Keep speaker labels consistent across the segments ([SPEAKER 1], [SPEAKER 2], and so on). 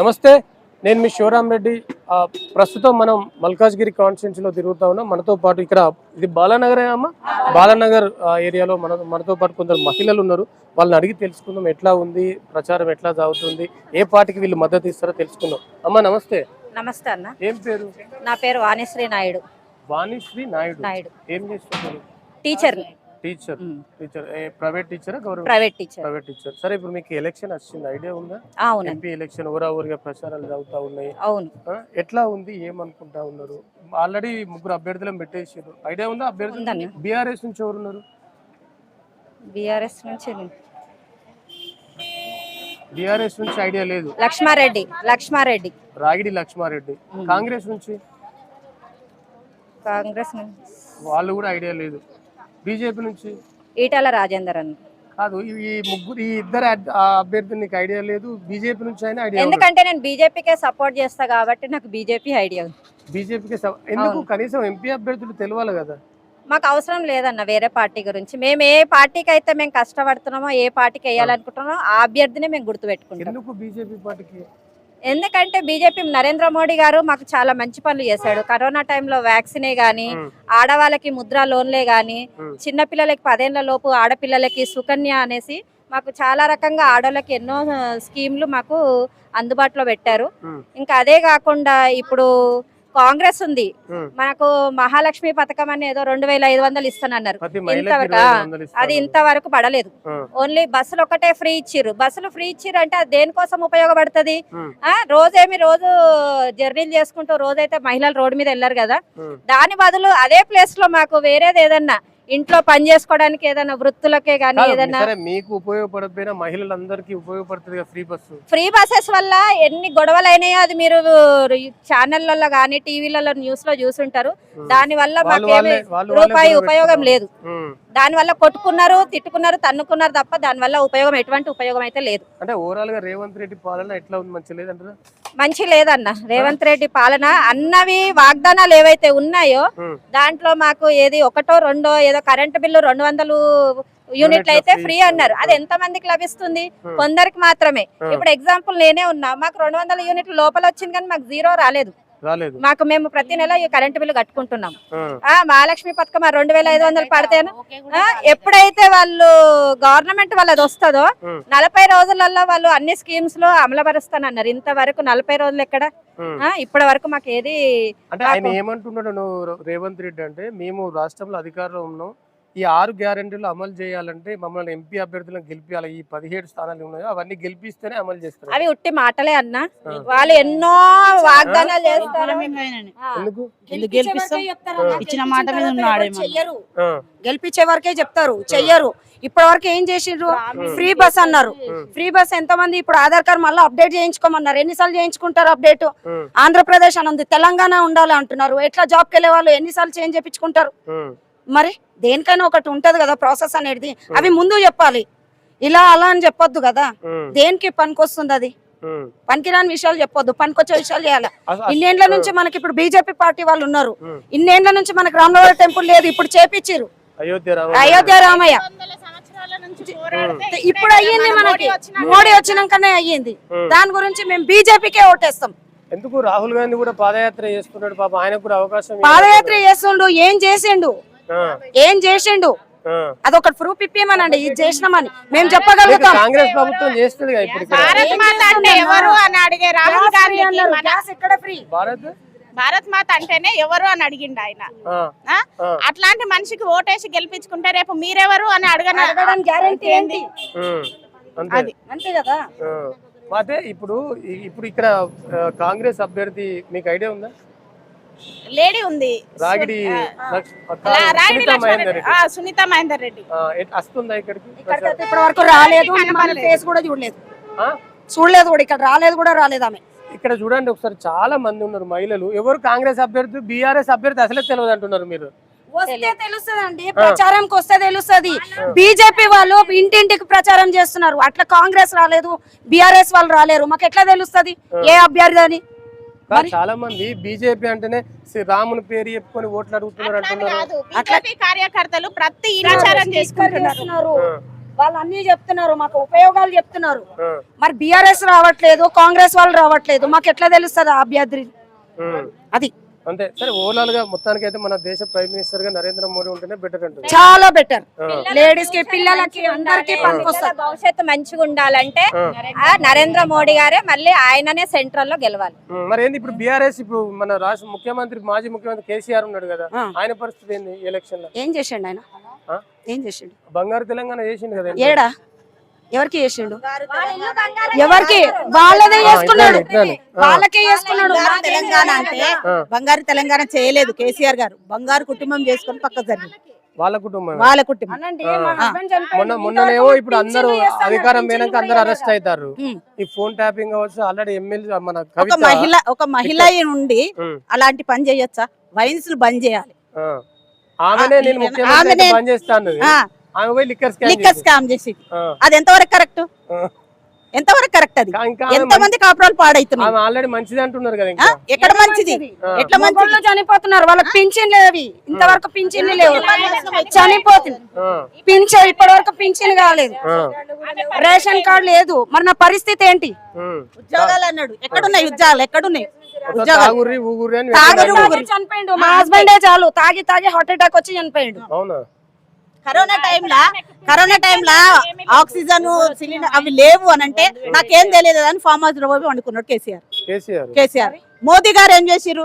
[SPEAKER 1] నమస్తే నేను మీ శివరాం రెడ్డి. ప్రస్తుతం మనం మల్కాజ్గిరి కాన్స్టిట్యున్సీలో తిరుగుతా ఉన్నాం. మనతో పాటు ఇక్కడ ఇది బాలానగర్ అమ్మ? బాలానగర్ ఏరియాలో మన మనతో పాటు కొందరు మహిళలు ఉన్నారు. వాళ్ళని అడిగి తెలుసుకుందాం ఎట్లా ఉంది ప్రచారం ఎట్లా సాగుతుంది ఏ పార్టీకి వీళ్ళు మద్దతు ఇస్తారో తెలుసుకుందాం. అమ్మ నమస్తే.
[SPEAKER 2] నమస్తే అన్న.
[SPEAKER 1] ఏం పేరు?
[SPEAKER 2] నా పేరు వాణిశ్రీ నాయుడు.
[SPEAKER 1] వాణిశ్రీ నాయుడు.
[SPEAKER 2] నాయుడు.
[SPEAKER 1] ఏం చేస్తున్నారు?
[SPEAKER 2] Teacher
[SPEAKER 1] teacher teacher private టీచరా government
[SPEAKER 2] private teacher.
[SPEAKER 1] Private teacher. సరే ఇప్పుడు మీకు ఎలక్షన్ వచ్చింది ఐడియా ఉందా?
[SPEAKER 2] అవునండి
[SPEAKER 1] ఎంపీ ఎలక్షన్ ఊరా ఊరిగా ప్రచారాలు జరుగుతా ఉన్నాయి.
[SPEAKER 2] అవును.
[SPEAKER 1] ఎట్లా ఉంది ఏమనుకుంటా ఉన్నారు? ఆల్రెడీ ముగ్గురు అభ్యర్థులను పెట్టేసారు ఐడియా ఉందా అభ్యర్థి
[SPEAKER 2] ఉందన్న
[SPEAKER 1] బీఆర్ఎస్ నుంచి ఎవరున్నారు
[SPEAKER 2] బీఆర్ఎస్ నుంచి
[SPEAKER 1] బీఆర్ఎస్ నుంచి ఐడియా లేదు.
[SPEAKER 2] లక్ష్మారెడ్డి లక్ష్మారెడ్డి.
[SPEAKER 1] రాగిడి లక్ష్మారెడ్డి. కాంగ్రెస్ నుంచి?
[SPEAKER 2] కాంగ్రెస్
[SPEAKER 1] వాళ్ళు కూడా ఐడియా లేదు. బీజేపీ నుంచి?
[SPEAKER 2] ఈటల రాజేందర్ అన్న.
[SPEAKER 1] కాదు ఈ ముగ్గురు ఈ ఇద్దరు అభ్యర్థి నీకు ఐడియా లేదు. బీజేపీ నుంచి అయినా ఐడియా
[SPEAKER 2] ఎందుకంటే నేను బీజేపీకే సపోర్ట్ చేస్తా కాబట్టి నాకు బీజేపీ ఐడియా
[SPEAKER 1] బీజేపీకి ఎందుకు? కనీసం ఎంపీ అభ్యర్థులు తెలియాలి కదా.
[SPEAKER 2] మాకు అవసరం లేదన్న వేరే పార్టీ గురించి. మేము ఏ పార్టీకి అయితే మేము కష్టపడుతున్నామో ఏ పార్టీకి వేయాలనుకుంటున్నామో ఆ అభ్యర్థినే మేము గుర్తుపెట్టుకుంటాం.
[SPEAKER 1] ఎందుకు బీజేపీ పార్టీకి?
[SPEAKER 2] ఎందుకంటే బీజేపీ నరేంద్ర మోడీ గారు మాకు చాలా మంచి పనులు చేశాడు. కరోనా టైంలో వ్యాక్సినే గానీ ఆడవాళ్ళకి ముద్రా లోన్లే గాని. చిన్నపిల్లలకి పదేళ్ళ లోపు ఆడపిల్లలకి సుకన్య అనేసి మాకు చాలా రకంగా ఆడవాళ్ళకి ఎన్నో స్కీమ్లు మాకు అందుబాటులో పెట్టారు. ఇంకా అదే కాకుండా ఇప్పుడు కాంగ్రెస్ ఉంది. మనకు మహాలక్ష్మి పథకం అని ఏదో రెండు వేల ఐదు వందలు ఇస్తానన్నారు. ఇంతవరకు అది. ఇంతవరకు పడలేదు. ఓన్లీ బస్సులు ఒకటే ఫ్రీ ఇచ్చిర్రు. బస్సులు ఫ్రీ ఇచ్చిర్రు అంటే అది దేనికోసం ఉపయోగపడుతుంది? ఆ. రోజేమి రోజు జర్నీలు చేసుకుంటూ రోజైతే మహిళలు రోడ్డు మీద వెళ్ళారు కదా. దాని బదులు అదే ప్లేస్లో మాకు వేరేది ఏదన్నా ఇంట్లో పని చేసుకోవడానికి ఏదైనా వృత్తులకే గానీ ఏదన్నా
[SPEAKER 1] సరే మీకు ఉపయోగపడకపోయినా మహిళలందరికీ ఉపయోగపడుతుంది ఫ్రీ బస్సు.
[SPEAKER 2] ఫ్రీ బస్సెస్ వల్ల ఎన్ని గొడవలు అయినాయో అది మీరు ఛానళ్ళలో కానీ టీవీలలో న్యూస్లో చూసుంటారు దాని వల్ల మాకేమి రూపాయి ఉపయోగం. లేదు. దాని వల్ల కొట్టుకున్నారు తిట్టుకున్నారు తన్నుకున్నారు తప్ప దాని వల్ల ఉపయోగం ఎటువంటి ఉపయోగం అయితే లేదు.
[SPEAKER 1] అంటే ఓవరాల్గా రేవంత్ రెడ్డి పాలన ఎట్లా ఉంది? మంచి లేదంటారా
[SPEAKER 2] మంచి లేదన్న. రేవంత్ రెడ్డి పాలన అన్నవి వాగ్దానాలు ఏవైతే ఉన్నాయో దాంట్లో మాకు ఏది ఒకటో రెండో ఏదో కరెంట్ బిల్లు రెండు వందలు యూనిట్లు అయితే ఫ్రీ అన్నారు. అది ఎంత మందికి లభిస్తుంది?
[SPEAKER 1] Hmm.
[SPEAKER 2] కొందరికి మాత్రమే.
[SPEAKER 1] Hmm.
[SPEAKER 2] ఇప్పుడు ఎగ్జాంపుల్ నేనే ఉన్నా. మాకు రెండు వందల యూనిట్లు లోపల వచ్చింది కానీ మాకు జీరో రాలేదు. మాకు మేము ప్రతి నెల ఈ కరెంట్ బిల్లు కట్టుకుంటున్నాం. ఆ. మహాలక్ష్మి పథకం ఆ రెండు వేల ఐదు వందలు పడితేను ఎప్పుడైతే వాళ్ళు గవర్నమెంట్ వాళ్ళది వస్తుందో నలభై రోజులలో వాళ్ళు అన్ని స్కీమ్స్లో అమలుపరుస్తానన్నారు. ఇంతవరకు నలభై రోజులు ఎక్కడ? ఇప్పటి వరకు మాకు ఏది
[SPEAKER 1] అంటే ఆయన ఏమంటున్నాడు రేవంత్ రెడ్డి అంటే మేము రాష్ట్రంలో అధికారంలో ఉన్నాం ఈ ఆరు గ్యారెంటీలు అమలు చేయాలంటే మమ్మల్ని ఎంపీ అభ్యర్థులను గెలిపించాలి ఈ పదిహేడు స్థానాలు ఉన్నాయో అవన్నీ గెలిపిస్తేనే అమలు చేస్తారు.
[SPEAKER 2] అవి ఉట్టి మాటలే అన్న. వాళ్ళు ఎన్నో వాగ్దానాలు చేస్తారు. ఆ.
[SPEAKER 1] ఎందుకు?
[SPEAKER 3] ఎందుకు గెలిపిస్తాం? ఇచ్చిన మాట మీద ఉన్నాడేమో.
[SPEAKER 4] చెయ్యరు.
[SPEAKER 1] ఆ,
[SPEAKER 4] గెలిపించే వరకే చెప్తారు. చెయ్యరు. ఇప్పటి వరకు ఏం చేసిండ్రు? ఫ్రీ బస్ అన్నారు. ఫ్రీ బస్ ఎంత మంది ఇప్పుడు ఆధార్ కార్డ్ మళ్ళీ అప్డేట్ చేయించుకోమన్నారు. ఎన్నిసార్లు చేయించుకుంటారు అప్డేట్? ఆంధ్రప్రదేశ్ అని ఉంది. తెలంగాణ ఉండాలి అంటున్నారు. ఎట్లా జాబ్కి వెళ్ళే వాళ్ళు ఎన్నిసార్లు చేంజ్ చేయించుకుంటారు? మరి దేనికైనా ఒకటి ఉంటది కదా ప్రాసెస్ అనేది. అవి ముందు చెప్పాలి. ఇలా అలా అని చెప్పొద్దు కదా. దేనికి పనికొస్తుంది అది. పనికిరాని విషయాలు చెప్పొద్దు. పనికొచ్చే విషయాలు చేయాలి. ఇన్నేళ్ళ నుంచి మనకి ఇప్పుడు బీజేపీ పార్టీ వాళ్ళు ఉన్నారు. ఇన్నేళ్ళ నుంచి మనకి రామరావు టెంపుల్ లేదు. ఇప్పుడు చేపించిరు
[SPEAKER 1] అయోధ్య రామ
[SPEAKER 4] అయోధ్య రామయ్య. ఇప్పుడు అయ్యింది
[SPEAKER 5] మన
[SPEAKER 4] మనకి.
[SPEAKER 5] మోడీ వచ్చినాక
[SPEAKER 4] మోడీ వచ్చినాకనే అయ్యింది. దాని గురించి మేము బీజేపీకే ఓటేస్తాం.
[SPEAKER 1] ఎందుకు రాహుల్ గాంధీ కూడా పాదయాత్ర చేస్తున్నాడు పాప. ఆయనకు కూడా అవకాశం
[SPEAKER 4] పాదయాత్ర చేస్తుండు ఏం చేసిండు? ఏం చేసిండు?
[SPEAKER 1] ఆ.
[SPEAKER 4] అదొకటి ప్రూఫ్ ఇప్పేమనండి ఇది చేసినామని. మేము చెప్పగలుగుతాం.
[SPEAKER 1] కాంగ్రెస్ ప్రభుత్వం చేస్తుంది ఇక్కడ
[SPEAKER 5] భారత్ మాత అంటే ఎవరు అని అడిగే రాహుల్
[SPEAKER 4] గ్యాస్ ఎక్కడ ఫ్రీ?
[SPEAKER 1] భారత్?
[SPEAKER 5] భారత్ మాత అంటేనే ఎవరు అని అడిగిండు ఆయన. అట్లాంటి మనిషికి ఓటేసి గెలిపించుకుంటే రేపు మీరెవరు అని అడగన
[SPEAKER 4] అడగడానికి గ్యారంటీ ఏంటి?
[SPEAKER 5] అది.
[SPEAKER 4] అంతే కదా.
[SPEAKER 1] అయితే ఇప్పుడు ఇప్పుడు ఇక్కడ కాంగ్రెస్ అభ్యర్థి మీకు ఐడియా ఉందా?
[SPEAKER 5] లేడీ ఉంది.
[SPEAKER 1] రాగిడి
[SPEAKER 5] రాగిడి
[SPEAKER 1] సునీత మహేందర్ రెడ్డి.
[SPEAKER 5] ఆ, సునీత మహేందర్ రెడ్డి.
[SPEAKER 1] ఆ, ఎట్- వస్తుందా ఇక్కడికి?
[SPEAKER 4] ఇక్కడికైతే ఇప్పటి వరకు రాలేదు. ఫేస్ కూడా చూడలేదు.
[SPEAKER 1] ఆ?
[SPEAKER 4] చూడలేదు కూడా. ఇక్కడ రాలేదు కూడా రాలేదు ఆమె.
[SPEAKER 1] ఇక్కడ చూడండి ఒకసారి చాలా మంది ఉన్నారు మహిళలు. ఎవరు కాంగ్రెస్ అభ్యర్థి బీఆర్ఎస్ అభ్యర్థి అసలే తెలియదు అంటున్నారు మీరు.
[SPEAKER 4] వస్తే తెలుస్తుందండి. ప్రచారంకి వస్తే తెలుస్తుంది. బీజేపీ వాళ్ళు ఇంటింటికి ప్రచారం చేస్తున్నారు. అట్లా కాంగ్రెస్ రాలేదు బీఆర్ఎస్ వాళ్ళు రాలేరు. మాకు ఎట్లా తెలుస్తుంది ఏ అభ్యర్థి అని?
[SPEAKER 1] చాలా మంది బీజేపీ అంటేనే శ్రీ రాముని పేరు చెప్పుకొని ఓట్లు అడుగుతున్నారు అంటున్నారు.
[SPEAKER 5] బీజేపీ కార్యకర్తలు ప్రతి చేసుకుంటున్నారు.
[SPEAKER 4] వాళ్ళు అన్ని చెప్తున్నారు మాకు ఉపయోగాలు చెప్తున్నారు. మరి బిఆర్ఎస్ రావట్లేదు కాంగ్రెస్ వాళ్ళు రావట్లేదు మాకు ఎట్లా తెలుస్తుంది ఆ అభ్యర్థి. అది
[SPEAKER 1] అంతే. సరే ఓవరాల్గా మొత్తానికి అయితే మన దేశ ప్రైమ్ మినిస్టర్గా నరేంద్ర మోడీ ఉంటేనే బెటర్ అంటుంది.
[SPEAKER 4] చాలా బెటర్ లేడీస్కి పిల్లలకి అందరికి పనికొస్తుంది.
[SPEAKER 2] భవిష్యత్తు మంచిగా ఉండాలంటే ఆ. నరేంద్ర మోడీ గారే మళ్ళీ ఆయననే సెంట్రల్లో గెలవాలి
[SPEAKER 1] మరి ఏంది ఇప్పుడు బీఆర్ఎస్ ఇప్పుడు మన రాష్ట్ర ముఖ్యమంత్రి మాజీ ముఖ్యమంత్రి కేసీఆర్ ఉన్నాడు కదా. ఆయన పరిస్థితి ఏంది ఎలక్షన్లో?
[SPEAKER 4] ఏం చేసిండు ఆయన? ఏం చేసిండు?
[SPEAKER 1] బంగారు తెలంగాణ చేసిండు కదా
[SPEAKER 4] ఏడా? ఎవరికి చేసిండు? ఎవరికి? వాళ్ళదే చేసుకున్నాడు. వాళ్ళకే చేసుకున్నాడు.
[SPEAKER 3] తెలంగాణ అంటే బంగారు తెలంగాణ చేయలేదు కేసీఆర్ గారు. బంగారు కుటుంబం చేసుకొని పక్క జరిగింది.
[SPEAKER 1] వాళ్ళ కుటుంబం
[SPEAKER 3] వాళ్ళ కుటుంబం.
[SPEAKER 1] మొన్న మొన్ననేమో ఇప్పుడు అందరూ అధికారం పోయినాక అందరూ అరెస్ట్ అవుతారు. ఈ ఫోన్ ట్యాపింగ్ అవ్వచ్చు ఆల్రెడీ ఎమ్మెల్యే మన
[SPEAKER 3] ఒక మహిళ ఒక మహిళ అయి ఉండి
[SPEAKER 1] ఉమ్,
[SPEAKER 3] అలాంటి పని చేయొచ్చా? వైన్స్ బంద్ చేయాలి.
[SPEAKER 1] ఆమెనే నేను ముఖ్యమంత్రి బంద్ చేస్తా అన్నది.
[SPEAKER 3] ఆ,
[SPEAKER 1] ఆమె పోయి లిక్కర్ స్కామ్
[SPEAKER 3] లిక్కర్ స్కామ్ చేసి
[SPEAKER 1] ఆ.
[SPEAKER 3] అది ఎంతవరకు కరెక్ట్. ఎంతవరకు కరెక్ట్ అది? ఎంత మంది కాపురాలు పాడైతున్నాయి?
[SPEAKER 1] ఆమె ఆల్రెడీ మంచిది అంటున్నారు కదా
[SPEAKER 3] ఎక్కడ మంచిది? ఎట్లా మంచిది?
[SPEAKER 4] మగోళ్ళు చనిపోతున్నారు. వాళ్ళకి పింఛన్ లేవి ఇంతవరకు లేవు. చనిపోతుంది పింఛన్ ఇప్పటి వరకు పింఛన్ కాలేదు. రేషన్ కార్డు లేదు. మరి నా పరిస్థితి ఏంటి.
[SPEAKER 3] ఉద్యోగాలు అన్నాడు. ఎక్కడున్నాయి ఉద్యోగాలు? ఎక్కడున్నాయి.
[SPEAKER 4] చనిపోయిండు. మా హస్బెండే చాలు. తాగి తాగి హార్ట్ అటాక్ వచ్చి చనిపోయిండు.
[SPEAKER 1] అవునా?
[SPEAKER 3] కరోనా టైంలా కరోనా టైంలా ఆక్సిజన్ సిలిండర్ అవి లేవు అని అంటే నాకేం తెలియదు అని ఫామ్ హౌస్లో పోయి వండుకున్నాడు కేసీఆర్.
[SPEAKER 1] కేసీఆర్.
[SPEAKER 3] కేసీఆర్. మోదీ గారు ఏం చేసిరు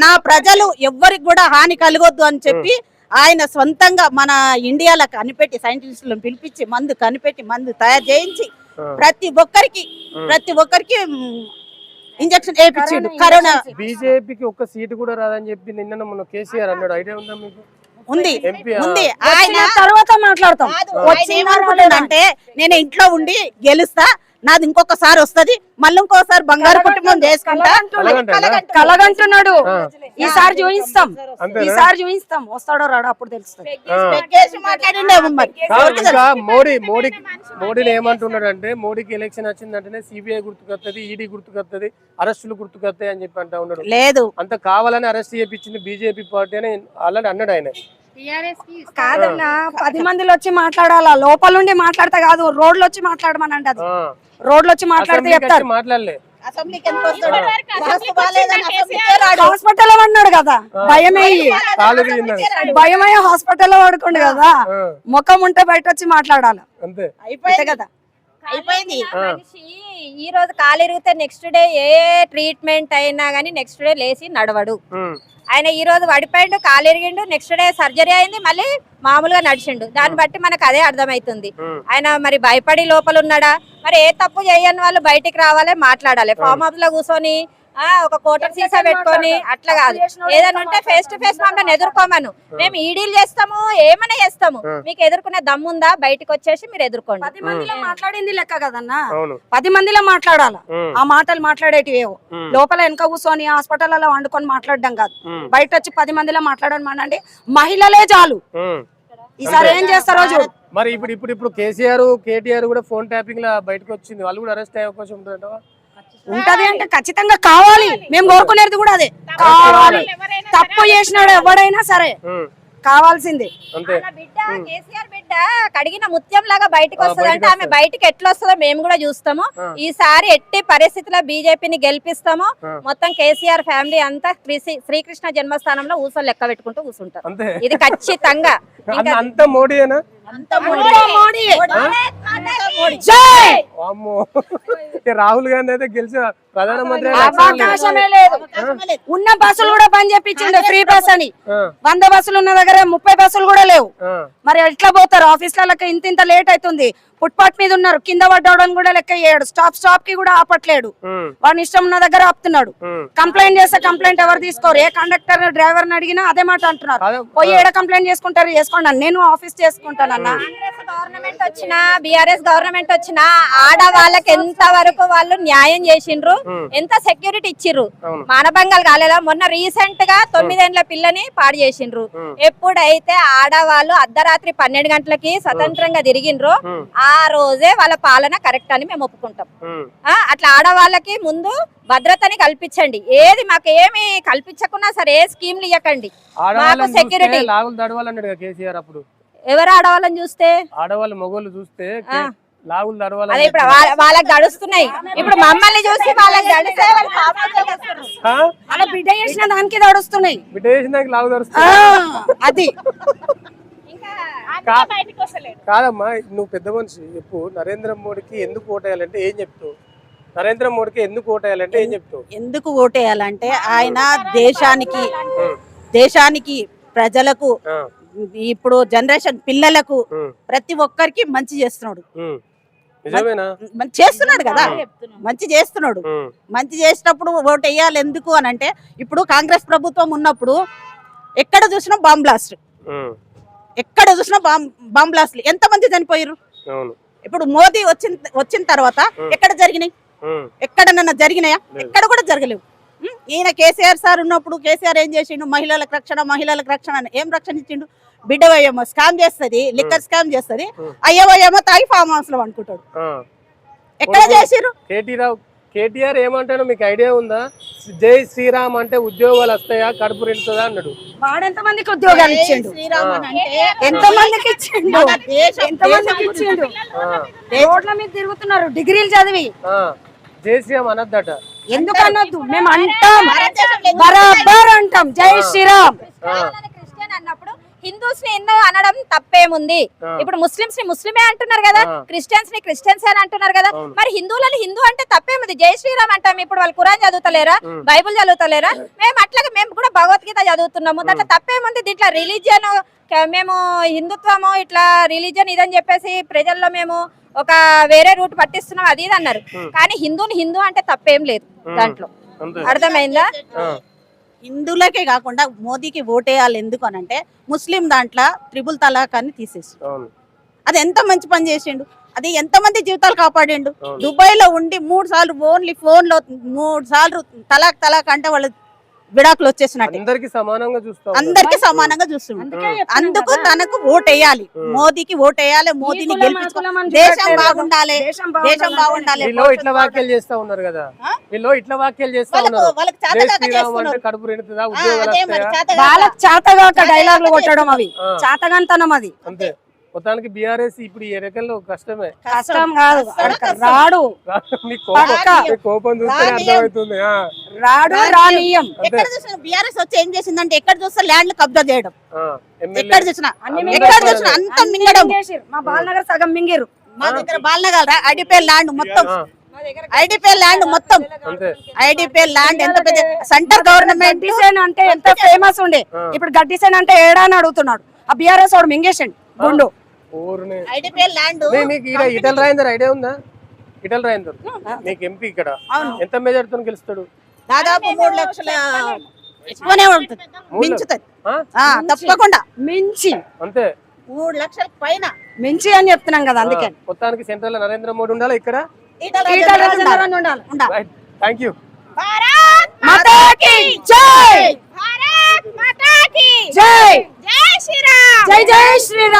[SPEAKER 3] నా ప్రజలు ఎవ్వరికి కూడా హాని కలగొద్దు అని చెప్పి ఆయన సొంతంగా మన ఇండియాలో కనిపెట్టి సైంటిస్టులను పిలిపించి మందు కనిపెట్టి మందు తయారు చేయించి. ప్రతి ఒక్కరికి ప్రతి ఒక్కరికి ఇంజక్షన్ వేయించిండు కరోనా
[SPEAKER 1] బీజేపీకి ఒక్క సీటు కూడా రాదని చెప్పి నిన్న మొన్న కేసీఆర్ అన్నాడు. ఐడియా ఉందా మీకు?
[SPEAKER 3] ఉంది. ఉంది. ఆయన
[SPEAKER 4] తర్వాత మాట్లాడతాం.
[SPEAKER 3] ఏమనుకుంటాడంటే నేను ఇంట్లో ఉండి గెలుస్తా నాది ఇంకొకసారి వస్తది మళ్ళీ ఇంకోసారి బంగారు కుటుంబం చేసుకుంటా?
[SPEAKER 4] కలగంటున్నాడు. ఈసారి చూపిస్తాం? ఈసారి చూపిస్తాం వస్తాడో రాడో అప్పుడు తెలుస్తుంది.
[SPEAKER 1] మోడీ మోడీ మోడీని ఏమంటున్నాడు అంటే మోడీకి ఎలక్షన్ వచ్చిందంటేనే సిబిఐ గుర్తుకొస్తుంది ఈడీ గుర్తుకొస్తుంది అరెస్టులు గుర్తుకొస్తాయి అని చెప్పి అంటా ఉన్నాడు.
[SPEAKER 3] లేదు.
[SPEAKER 1] అంత కావాలని అరెస్ట్ చేయించింది బీజేపీ పార్టీ అని అన్నాడు ఆయన.
[SPEAKER 4] కాదన్నా పది మందిలో వచ్చి మాట్లాడాలా? లోపల నుండి మాట్లాడితే కాదు రోడ్లు వచ్చి మాట్లాడమనండి అది. రోడ్లు వచ్చి మాట్లాడితే చెప్తారు.
[SPEAKER 1] మాట్లాడలే.
[SPEAKER 4] హాస్పిటల్ అన్నాడు కదా భయమే. భయమయ్యే హాస్పిటల్లో పడుకోండి కదా ముఖం ఉంటే బయట వచ్చి మాట్లాడాలి.
[SPEAKER 1] అంతే.
[SPEAKER 3] అయిపోయింది.
[SPEAKER 4] కదా.
[SPEAKER 3] అయిపోయింది.
[SPEAKER 2] మనిషి ఈ రోజు కాలిరిగితే నెక్స్ట్ డే ఏ ట్రీట్మెంట్ అయినా గానీ నెక్స్ట్ డే లేచి నడవడు. ఆయన ఈ రోజు పడిపోయిండు కాలిరిగిండు నెక్స్ట్ డే సర్జరీ అయింది మళ్ళీ మామూలుగా నడిచిండు. దాన్ని బట్టి మనకు అదే అర్థమైతుంది. ఆయన మరి భయపడి లోపల ఉన్నాడా? మరి ఏ తప్పు చేయని వాళ్ళు బయటికి రావాలి మాట్లాడాలి. ఫామ్ హౌస్లో కూర్చొని ఒక కోటర్ సీసా పెట్టుకొని అట్లా కాదు. ఏదైనా ఉంటే ఫేస్ టు ఫేస్ మమ్మల్ని ఎదుర్కోమను. మేము ఈడీలు చేస్తాము ఏమైనా చేస్తాము. మీకు ఎదుర్కొనే దమ్ముందా బయటికి వచ్చేసి మీరు ఎదుర్కోండి.
[SPEAKER 4] పది మందిలో మాట్లాడింది లెక్క కదన్నా?
[SPEAKER 1] అవును.
[SPEAKER 4] పది మందిలో మాట్లాడాల? ఆ. మాటలు మాట్లాడేటివేవో లోపల వెనక కూర్చొని హాస్పిటల్లో వండుకొని మాట్లాడడం కాదు. బయట వచ్చి పది మందిలో మాట్లాడడం అనండి మహిళలే చాలు. ఈసారి ఏం చేస్తారో చూడు
[SPEAKER 1] మరి ఇప్పుడు ఇప్పుడు ఇప్పుడు కేసీఆర్ కేటీఆర్ కూడా ఫోన్ ట్యాపింగ్ లా బయటకు వచ్చింది. వాళ్ళు కూడా అరెస్ట్ అయ్యే అవకాశం ఉంటుందంట
[SPEAKER 4] ఉంటది అంటే ఖచ్చితంగా కావాలి. మేము కోరుకునేది కూడా అదే. కావాలి. తప్పు చేసినాడు ఎవడైనా సరే కావాల్సిందే.
[SPEAKER 1] అంతే.
[SPEAKER 2] వాళ్ళ బిడ్డ కేసీఆర్ బిడ్డ కడిగిన ముత్యం లాగా బయటకు వస్తుంది అంటే ఆమె బయటికి ఎట్లా వస్తుందో మేము కూడా చూస్తాము. ఈసారి ఎట్టి పరిస్థితుల్లో బీజేపీని గెలిపిస్తాము. మొత్తం కేసీఆర్ ఫ్యామిలీ అంతా శ్రీ- శ్రీకృష్ణ జన్మస్థానంలో ఊసలు లెక్క పెట్టుకుంటూ కూర్చుంటారు ఇది ఖచ్చితంగా.
[SPEAKER 1] అంత- అంత రాహుల్ గాంధీ అయితే గెలిచి ప్రధానమంత్రి
[SPEAKER 4] ఉన్న బస్సులు కూడా బంద్ చేపించిండు ఫ్రీ బస్ అని. వంద బస్సులు ఉన్న దగ్గర ముప్పై బస్సులు కూడా లేవు. మరి ఎట్లా పోతారు? ఆఫీస్లకి ఇంత ఇంత లేట్ అవుతుంది. ఫుట్పాత్ మీద ఉన్నారు. కింద పడ్డవడం కూడా లెక్క చేయడు. స్టాప్ స్టాప్కి కూడా ఆపట్లేడు. వాడిని ఇష్టం ఉన్న దగ్గర ఆపుతున్నాడు. కంప్లైంట్ చేస్తే కంప్లైంట్ ఎవరు తీసుకోరు. ఏ కండక్టర్ డ్రైవర్ని అడిగినా అదే మాట అంటున్నారు. పోయి ఏడ కంప్లైంట్ చేసుకుంటారు? చేసుకోండి. నేను ఆఫీస్ చేసుకుంటానన్నా
[SPEAKER 2] కాంగ్రెస్ గవర్నమెంట్ వచ్చినా బిఆర్ఎస్ గవర్నమెంట్ వచ్చినా ఆడవాళ్ళకి ఎంత వరకు వాళ్ళు న్యాయం చేసిండ్రు. ఎంత సెక్యూరిటీ ఇచ్చిర్రు. మానభంగాలు కాలేదా? మొన్న రీసెంట్గా తొమ్మిదేండ్ల పిల్లని పాడు చేసిండ్రు. ఎప్పుడైతే ఆడవాళ్ళు అర్ధరాత్రి పన్నెండు గంటలకి స్వతంత్రంగా తిరిగిండ్రో
[SPEAKER 1] ఉమ్,
[SPEAKER 2] ఆ రోజే వాళ్ళ పాలన కరెక్ట్ అని మేము ఒప్పుకుంటాం. అట్లా ఆడవాళ్ళకి ముందు భద్రతని కల్పించండి. ఏది మాకు ఏమి కల్పించకున్నా సరే ఏ స్కీమ్లు ఇవ్వకండి
[SPEAKER 1] అప్పుడు.
[SPEAKER 2] ఎవరు ఆడవాళ్ళని చూస్తే?
[SPEAKER 1] ఆడవాళ్ళు మగవాళ్ళు చూస్తే
[SPEAKER 2] అదే ఇప్పుడు వాళ్ళ- వాళ్ళకి గడుస్తున్నాయి. ఇప్పుడు మమ్మల్ని చూసి వాళ్ళకి గడిస్తే.
[SPEAKER 4] అలా బిడ్డ చేసిన దానికి దడుస్తున్నాయి
[SPEAKER 1] బిడ్డ లాగు తరుస్తుంది
[SPEAKER 4] అది.
[SPEAKER 1] కాదమ్మా నువ్వు పెద్ద మనిషి చెప్పు. నరేంద్ర మోడీకి ఎందుకు ఓటేయాలంటే ఏం చెప్తావు? నరేంద్ర మోడీకి ఎందుకు ఓటేయాలంటే ఏం చెప్తావు?
[SPEAKER 3] ఎందుకు ఓటేయాలంటే ఆయన దేశానికి దేశానికి ప్రజలకు ఇప్పుడు జనరేషన్ పిల్లలకు ప్రతి ఒక్కరికి మంచి చేస్తున్నాడు.
[SPEAKER 1] ఉమ్. నిజమేనా?
[SPEAKER 3] మంచి చేస్తున్నాడు కదా? మంచి చేస్తున్నాడు. మంచి చేసినప్పుడు ఓటు వేయాలి ఎందుకు అని అంటే ఇప్పుడు కాంగ్రెస్ ప్రభుత్వం ఉన్నప్పుడు ఎక్కడ చూసినా బాంబ్ బ్లాస్ట్.
[SPEAKER 1] ఉమ్,
[SPEAKER 3] ఎక్కడ చూసినా బాంబ్ బాంబ్ బ్లాస్ట్లు ఎంత మంది చనిపోయారు ఇప్పుడు మోదీ వచ్చిన వచ్చిన తర్వాత ఎక్కడ జరిగినాయి? ఎక్కడన్నా జరిగినాయా? ఎక్కడ కూడా జరగలేవు? ఈయన కేసీఆర్ సార్ ఉన్నప్పుడు కేసీఆర్ ఏం చేసిండు? మహిళలకు రక్షణ మహిళలకు రక్షణ అని ఏం రక్షణ ఇచ్చిండు? బిడ్డవయ్యేమో స్కామ్ చేస్తది లిక్కర్ స్కామ్ చేస్తది అయ్యవయ్యేమో తాగి ఫామ్ హౌస్లో అనుకుంటాడు. ఎక్కడ
[SPEAKER 1] రావు కేటీఆర్ ఏమంటాడో మీకు ఐడియా ఉందా? జై శ్రీరామ్ అంటే ఉద్యోగాలు వస్తాయా? కడుపు నిండుతుందా అన్నాడు.
[SPEAKER 4] మందికి ఉద్యోగాలు ఇచ్చిండు?
[SPEAKER 3] శ్రీరామ్ అని అంటే
[SPEAKER 4] ఎంత మందికి ఇచ్చిండు?
[SPEAKER 3] మన దేశం-
[SPEAKER 4] ఎంత మందికి ఇచ్చిండు?
[SPEAKER 1] ఆ,
[SPEAKER 4] రోడ్ల మీద తిరుగుతున్నారు డిగ్రీలు చదివి.
[SPEAKER 1] ఆ, జై శ్రీరామ్ అనద్దట.
[SPEAKER 4] ఎందుకు అనొద్దు? మేము అంటాం బరాబర్ అంటాం. జై శ్రీరామ్.
[SPEAKER 2] హిందూస్ని ఎన్నో అనడం తప్పేముంది. ఇప్పుడు ముస్లిమ్స్ని ముస్లిమే అంటున్నారు కదా.
[SPEAKER 1] క్రిస్టియన్స్ని
[SPEAKER 2] క్రిస్టియన్స్ అని అంటున్నారు కదా. మరి హిందువులని హిందూ అంటే తప్పేముంది? జై శ్రీరామ్ అంటాం ఇప్పుడు వాళ్ళు ఖురాన్ చదువుతలేరా. బైబుల్ చదువుతలేరా? మేము అట్లాగే మేము కూడా భగవద్గీత చదువుతున్నాము. దాంట్లో తప్పేముంది? దీంట్లో రిలీజియన్ మేము హిందుత్వము ఇట్లా రిలీజియన్ ఇదని చెప్పేసి ప్రజల్లో మేము ఒక వేరే రూట్ పట్టిస్తున్నాం అది ఇది అన్నారు. కానీ హిందూని హిందూ అంటే తప్పేం లేదు దాంట్లో. అర్థమైందా?
[SPEAKER 3] హిందువులకే కాకుండా మోదీకి ఓటేయాలి ఎందుకు అని అంటే ముస్లిం దాంట్లో త్రిబుల్ తలాక్ అని తీసేసి అది ఎంత మంచి పని చేసిండు? అది ఎంత మంది జీవితాలు కాపాడిండు. దుబాయ్లో ఉండి మూడు సార్లు ఓన్లీ ఫోన్లో మూడు సార్లు తలాక్ తలాక్ అంటే వాళ్ళు విడాకులు వచ్చేసినట్టు.
[SPEAKER 1] అందరికి సమానంగా చూస్తాం
[SPEAKER 3] అందరికి సమానంగా చూస్తుండు
[SPEAKER 4] అందుకే
[SPEAKER 3] తనకు ఓటేయాలి మోదీకి ఓటేయాలి మోదీని
[SPEAKER 4] కులం, ఆ
[SPEAKER 3] గెలిపించుకో.
[SPEAKER 4] కులం అని
[SPEAKER 3] దేశం. బాగుండాలి
[SPEAKER 4] దేశం
[SPEAKER 3] బాగుండాలి.
[SPEAKER 1] ఇట్లా వ్యాఖ్యలు చేస్తా ఉన్నారు కదా? వీళ్ళు ఇట్లా వ్యాఖ్యలు చేస్తా
[SPEAKER 3] వాళ్ళకు
[SPEAKER 1] ఉన్నారు. కడుపు.
[SPEAKER 4] వాళ్ళకి చేతగాక డైలాగులు కొట్టడం అవి. చేతగాంతనం అది.
[SPEAKER 1] అంతే. మొత్తానికి బీఆర్ఎస్ ఇప్పుడు ఈ రకంలో కష్టమే.
[SPEAKER 4] కష్టం కాదు. రాడు.
[SPEAKER 1] మీ కోపం చూస్తే. అర్థమవుతుంది. ఆ,
[SPEAKER 4] రాడు రానీయం.
[SPEAKER 3] ఎక్కడ చూసినా బీఆర్ఎస్ వచ్చి ఏం చేసిందంటే ఎక్కడ చూస్తే ల్యాండ్ కబ్జా చేయడం. ఎక్కడ చూసినా ఎక్కడ చూసినా అంత మింగడం.
[SPEAKER 4] మా బాలనగర్ సగం మింగిరు.
[SPEAKER 3] మా దగ్గర బాలనగర్ ఐడిపి ల్యాండ్ మొత్తం. ఐడిపి ల్యాండ్ మొత్తం.
[SPEAKER 1] అంతే.
[SPEAKER 3] ఐడిపి ల్యాండ్ ఎంత పెద్ద సెంటర్ గవర్నమెంట్
[SPEAKER 4] అంటే ఎంత ఫేమస్ ఉండే. ఇప్పుడు గడ్డిసేన్ అంటే ఏడా అని అడుగుతున్నాడు. ఆ బీఆర్ఎస్ వాడు మింగేసిండు. గుండు.
[SPEAKER 1] ఊరునే ఐడిపిఎల్ ఇటల్ రాయందర్ ఐడియా ఉందా? ఇటల్ రాయందర్. మీకు ఎంపీ ఇక్కడ. ఎంత మెజార్టీతో గెలుస్తాడు?
[SPEAKER 3] దాదాపు మూడు లక్షల ఎక్కువనే ఉంటుంది. తప్పకుండా.
[SPEAKER 4] మించి.
[SPEAKER 1] అంతే.
[SPEAKER 3] మూడు లక్షల పైన.
[SPEAKER 4] మించి అని చెప్తున్నాం కదా అందుకే.
[SPEAKER 1] మొత్తానికి సెంట్రల్ నరేంద్ర మోడీ ఉండాలి ఇక్కడ?
[SPEAKER 4] థ్యాంక్
[SPEAKER 3] యూ
[SPEAKER 1] జై! జై! జై
[SPEAKER 5] జై
[SPEAKER 4] శ్రీరామ్!